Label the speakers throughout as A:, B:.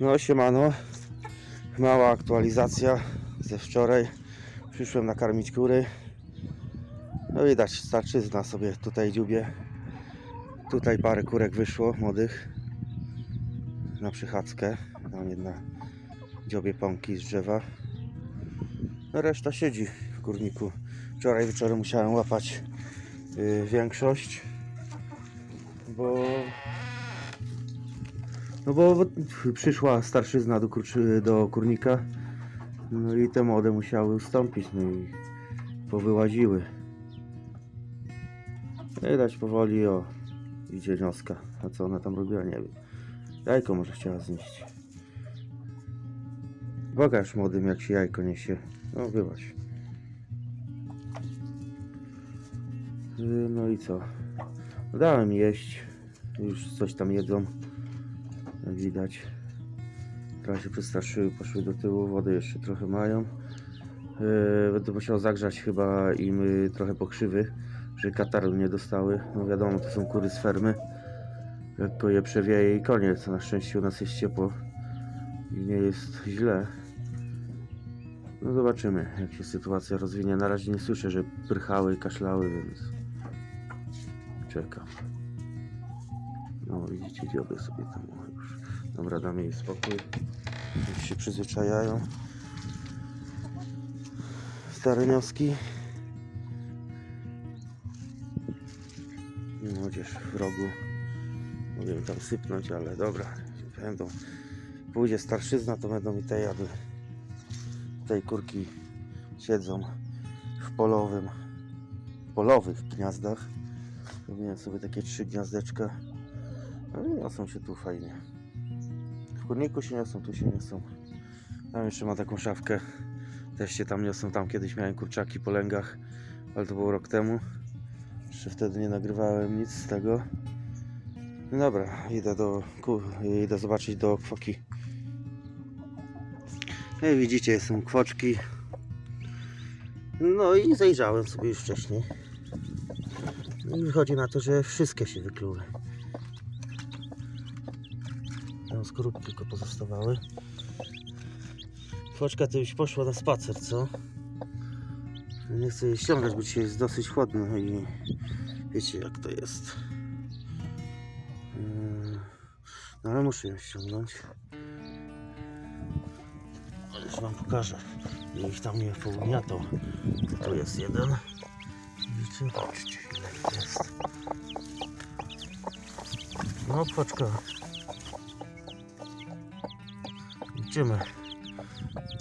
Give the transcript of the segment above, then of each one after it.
A: No siemano, mała aktualizacja ze wczoraj. Przyszłem nakarmić kury. No widać, starczyzna sobie tutaj dziubie. Tutaj parę kurek wyszło, młodych. Na przychadzkę. Tam jedna dziobie pąki z drzewa. No reszta siedzi w górniku. Wczoraj wieczorem musiałem łapać y, większość, bo no bo przyszła starszyzna do, do kurnika, no i te młode musiały ustąpić, no i powyłaziły. Widać powoli, o, idzie nioska. A co ona tam robiła, nie wiem. Jajko może chciała znieść. Pokaż młodym, jak się jajko niesie. No. Y, No i co? Dałem jeść. Już coś tam jedzą jak widać. Trochę się przestraszyły, poszły do tyłu, wody jeszcze trochę mają. Yy, będę musiał zagrzać chyba im trochę pokrzywy, żeby kataru nie dostały. No wiadomo, to są kury z fermy. Lekko je przewieje i koniec. Na szczęście u nas jest ciepło i nie jest źle. No zobaczymy, jak się sytuacja rozwinie. Na razie nie słyszę, że prychały, kaszlały, więc czekam. No widzicie, dzioby sobie tam. Dobra, damy jej spokój. Już się przyzwyczajają. Stare wnioski. Młodzież w rogu. Mogę tam sypnąć, ale dobra. Będą. Pójdzie starszyzna, to będą mi te jadły. Tej kurki siedzą w polowym, polowych gniazdach. Zrobiłem sobie takie trzy gniazdeczka. No i niosą się tu fajnie. Kurniku się niosą, tu się niosą. Tam jeszcze ma taką szafkę. Też się tam niosą. Tam kiedyś miałem kurczaki po lęgach, ale to było rok temu. Jeszcze wtedy nie nagrywałem nic z tego. No dobra, idę do idę zobaczyć do kwoki. No i widzicie, są kwoczki. No i zajrzałem sobie już wcześniej. No i wychodzi na to, że wszystkie się wykluły. Tam skorupki tylko pozostawały. Kwoczka to już poszła na spacer, co? Nie chcę jej ściągać, bo dzisiaj jest dosyć chłodno i wiecie jak to jest. Yy, No ale muszę ją ściągnąć. Już wam pokażę. Ich tam nie pougniatał. Tu jest jeden. Widzicie? Jest. No kwoczka. Liczymy.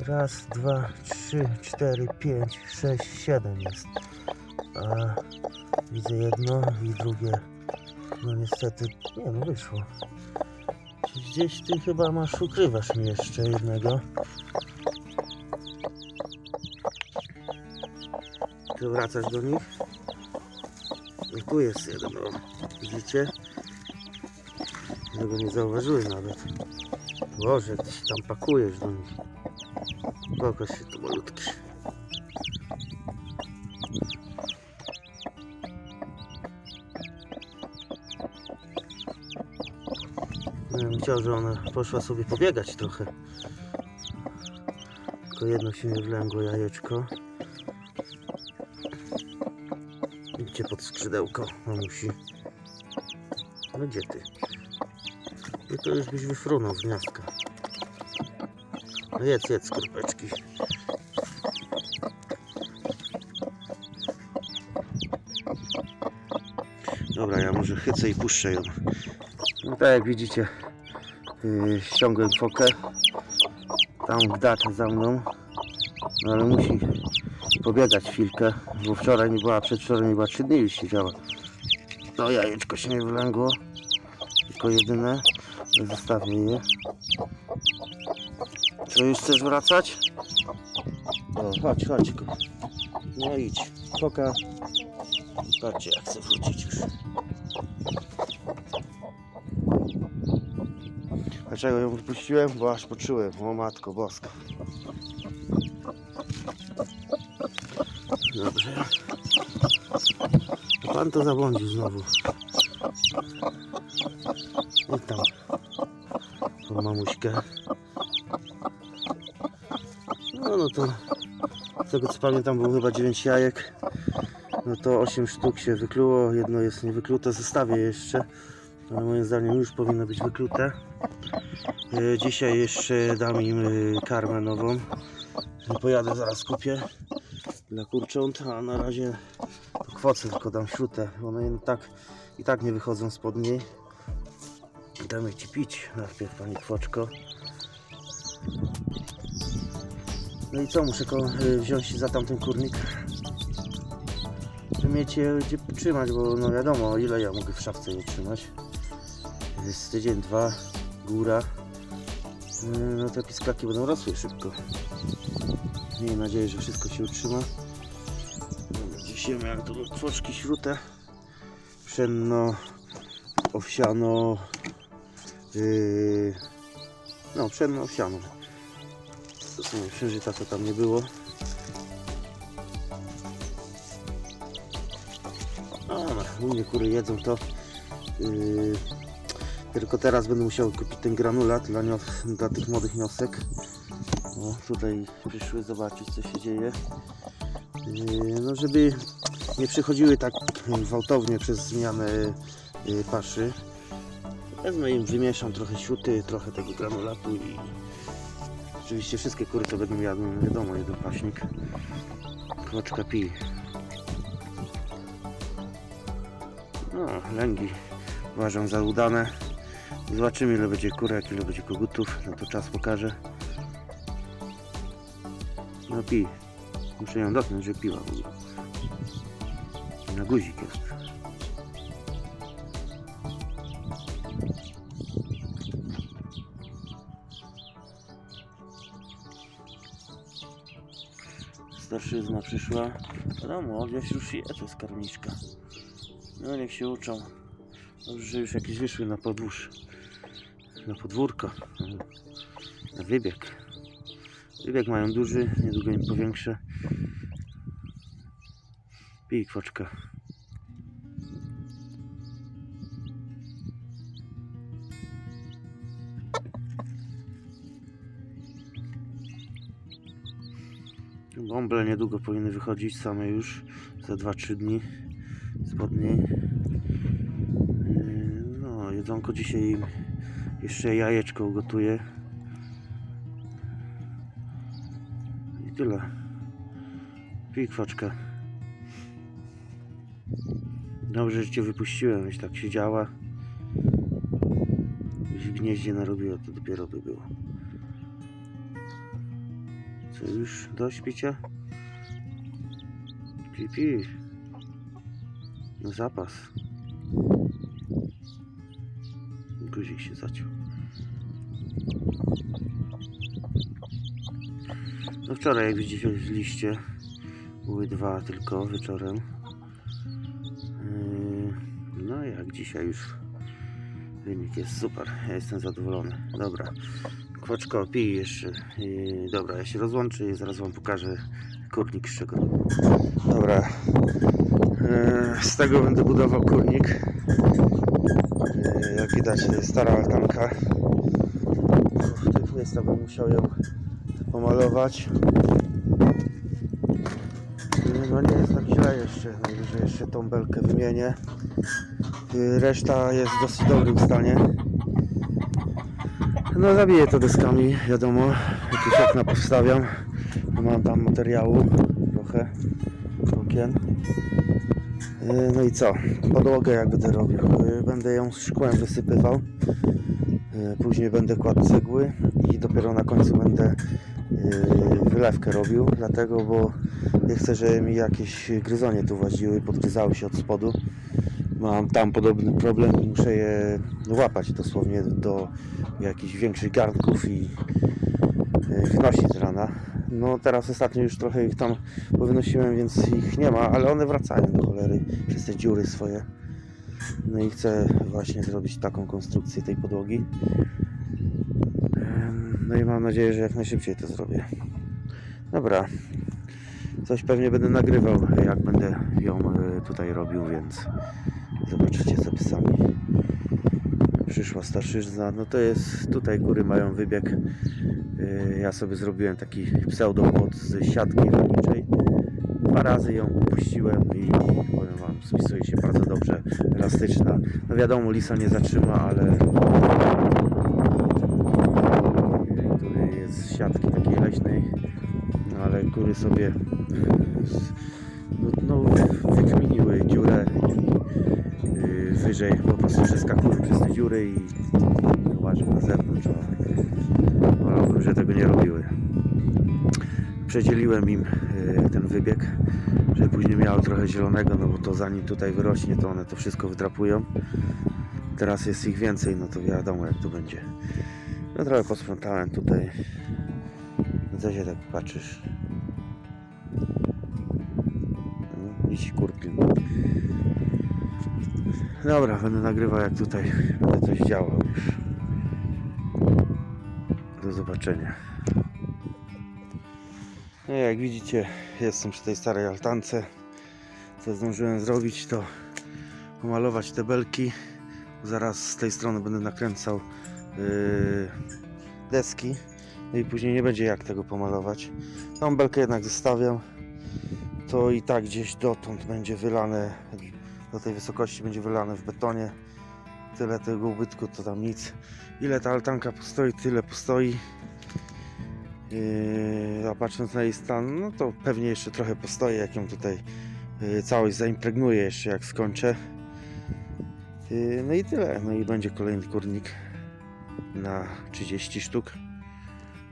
A: Raz, dwa, trzy, cztery, pięć, sześć, siedem jest. A widzę jedno i drugie. No niestety, nie no wyszło. Gdzieś ty chyba masz, ukrywasz mi jeszcze jednego. Czy wracasz do nich? No tu jest jeden. Widzicie? Tego nie zauważyłem nawet. Boże, ty się tam pakujesz do nich. Pokaż się tu malutki. Ja bym chciał, że ona poszła sobie pobiegać trochę. Tylko jedno się nie wlęgło jajeczko. Idźcie pod skrzydełko, mamusi. No gdzie ty? I to już byś wyfrunął z gniazdka. No jedz, jedz skorpeczki. Dobra, ja może chycę i puszczę ją. No tak jak widzicie, yy, ściągłem fokę. Tam gdacz za mną. No ale musi pobiegać chwilkę, bo wczoraj nie była, przedwczoraj nie była, 3 dni już siedziała. To jajeczko się nie wylęgło. Tylko jedyne. Zostawię je. Czy już chcesz wracać? O, chodź, chodź. No idź. Foka. Patrzcie, jak chcę wrócić już. Dlaczego ją wypuściłem? Bo aż poczułem. O matko boska. Dobrze. To pan to zabłądził znowu. I tam mamuśkę. No, no to z tego co pamiętam było chyba 9 jajek. No to 8 sztuk się wykluło, jedno jest niewyklute, zostawię jeszcze. Ale moim zdaniem już powinno być wyklute. E, dzisiaj jeszcze dam im e, karmę nową. No, pojadę zaraz kupię dla kurcząt, a na razie kwocę tylko dam śrutę. One i tak, i tak nie wychodzą spod niej. Damy ci pić najpierw pani kwoczko. No i co, muszę ko- y, wziąć za tamten kurnik. Żeby mieć je gdzie trzymać, bo no wiadomo ile ja mogę w szafce je trzymać. Jest tydzień, dwa, góra. Y, No te pisklaki będą rosły szybko. Miejmy nadzieję, że wszystko się utrzyma. Dzisiaj miałem tu kwoczki śrutę. Pszenno, owsiano. Yy, no, pszenno, owsiano. To są to tam nie było. A, u mnie kury jedzą to. Yy, tylko teraz będę musiał kupić ten granulat dla, dla tych młodych niosek. O, tutaj przyszły zobaczyć co się dzieje. Yy, no, żeby nie przychodziły tak gwałtownie przez zmianę yy, paszy. Wezmę im, wymieszam trochę śruty, trochę tego granulatu i oczywiście wszystkie kury to będą jadły, no wiadomo, jeden paśnik. Kwoczka pi. No, lęgi uważam za udane. Zobaczymy ile będzie kurek, ile będzie kogutów, no to czas pokaże. No pi. Muszę ją dotknąć, że piła w ogóle. Na guzik jest. Starszyzna przyszła. Wiadomo, gdzieś już je, to jest. No niech się uczą. Dobrze, że już jakieś wyszły na podwórz. Na podwórko. Na wybieg. Wybieg mają duży, niedługo im powiększę. Pij kwoczka. Bąble niedługo powinny wychodzić same już za 2-3 dni spod niej. Yy, No, jedzonko dzisiaj jeszcze jajeczko ugotuję. I tyle. Pij kwaczka. Dobrze, że cię wypuściłem, byś tak siedziała. Byś w gnieździe narobiła, to dopiero by było. Co już dość picia? Pij. Na zapas. Guzik się zaciął. No wczoraj jak widzieliście były dwa tylko wieczorem. Yy, No jak dzisiaj już wynik jest super. Ja jestem zadowolony. Dobra. Kwoczko, pij jeszcze. Yy, Dobra, ja się rozłączę i zaraz wam pokażę kurnik z czego. Dobra. Yy, Z tego będę budował kurnik. Yy, Jak widać stara altanka. Tych miejsc bym musiał ją pomalować. Yy, No nie jest tak źle jeszcze. Najwyżej jeszcze tą belkę wymienię. Reszta jest w dosyć dobrym stanie. No zabiję to deskami, wiadomo. Jakieś okna powstawiam. Mam tam materiału trochę okien. Yy, No i co? Podłogę jak będę robił? Yy, Będę ją szkłem wysypywał. Yy, Później będę kładł cegły i dopiero na końcu będę wylewkę robił. Dlatego, bo nie chcę, żeby mi jakieś gryzonie tu właziły, podgryzały się od spodu. Mam tam podobny problem i muszę je łapać dosłownie do jakichś większych garnków i yy, wynosić z rana. No teraz ostatnio już trochę ich tam powynosiłem, więc ich nie ma, ale one wracają do cholery przez te dziury swoje. No i chcę właśnie zrobić taką konstrukcję tej podłogi. No i mam nadzieję, że jak najszybciej to zrobię. Dobra. Coś pewnie będę nagrywał, jak będę ją e, tutaj robił, więc zobaczycie sobie sami. przyszła starszyzna. No to jest, tutaj góry mają wybieg. Yy, Ja sobie zrobiłem taki pseudopłot z siatki rolniczej. Dwa razy ją puściłem i powiem Wam, spisuje się bardzo dobrze, elastyczna. No wiadomo, lisa nie zatrzyma, ale siatki takiej leśnej, no ale góry sobie wyżej po prostu przeskakuły przez te dziury i zobaczył na zewnątrz, wolałbym, że tego nie robiły. Przedzieliłem im yy, ten wybieg, żeby później miały trochę zielonego, no bo to zanim tutaj wyrośnie, to one to wszystko wydrapują. Teraz jest ich więcej, no to wiadomo jak to będzie. No trochę posprzątałem tutaj. No Co się tak patrzysz? No, idź kurki. Dobra, będę nagrywał jak tutaj będę coś działał już. Do zobaczenia. No jak widzicie, jestem przy tej starej altance. Co zdążyłem zrobić to pomalować te belki. Zaraz z tej strony będę nakręcał yy, deski. No i później nie będzie jak tego pomalować. Tą belkę jednak zostawiam. To i tak gdzieś dotąd będzie wylane, do tej wysokości będzie wylane w betonie. Tyle tego ubytku to tam nic. Ile ta altanka postoi, tyle postoi. Yy, a patrząc na jej stan, no to pewnie jeszcze trochę postoi, jak ją tutaj yy, całość zaimpregnuję jeszcze jak skończę. Yy, no i tyle. No i będzie kolejny kurnik na 30 sztuk.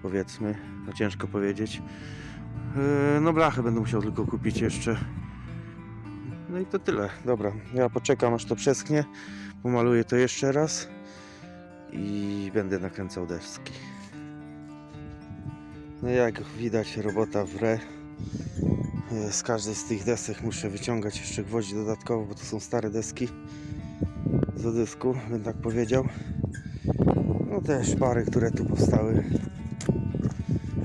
A: Powiedzmy, no ciężko powiedzieć. Yy, no blachy będę musiał tylko kupić jeszcze. No i to tyle. Dobra, ja poczekam aż to przesknie. Pomaluję to jeszcze raz i będę nakręcał deski. No jak widać robota w re. Z każdej z tych desek muszę wyciągać jeszcze gwoździe dodatkowo, bo to są stare deski z dysku, bym tak powiedział. No te szpary, które tu powstały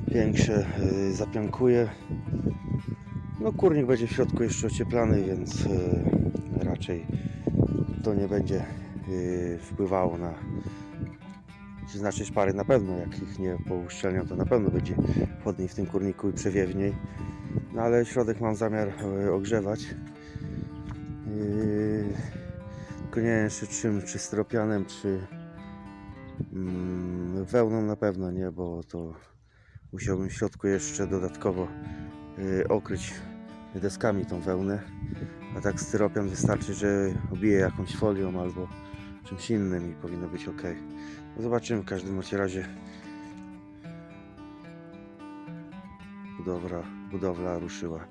A: większe yy, zapiankuję. No kurnik będzie w środku jeszcze ocieplany, więc yy, raczej to nie będzie yy, wpływało na czy znaczy szpary na pewno, jak ich nie pouszczelnią, to na pewno będzie chłodniej w tym kurniku i przewiewniej. No ale środek mam zamiar yy, ogrzewać. Yy, tylko nie wiem jeszcze czym, czy styropianem, czy mm, wełną na pewno nie, bo to musiałbym w środku jeszcze dodatkowo okryć deskami tą wełnę. A tak styropian wystarczy, że obiję jakąś folią albo czymś innym i powinno być ok. No zobaczymy w każdym razie. Budowla, budowla ruszyła.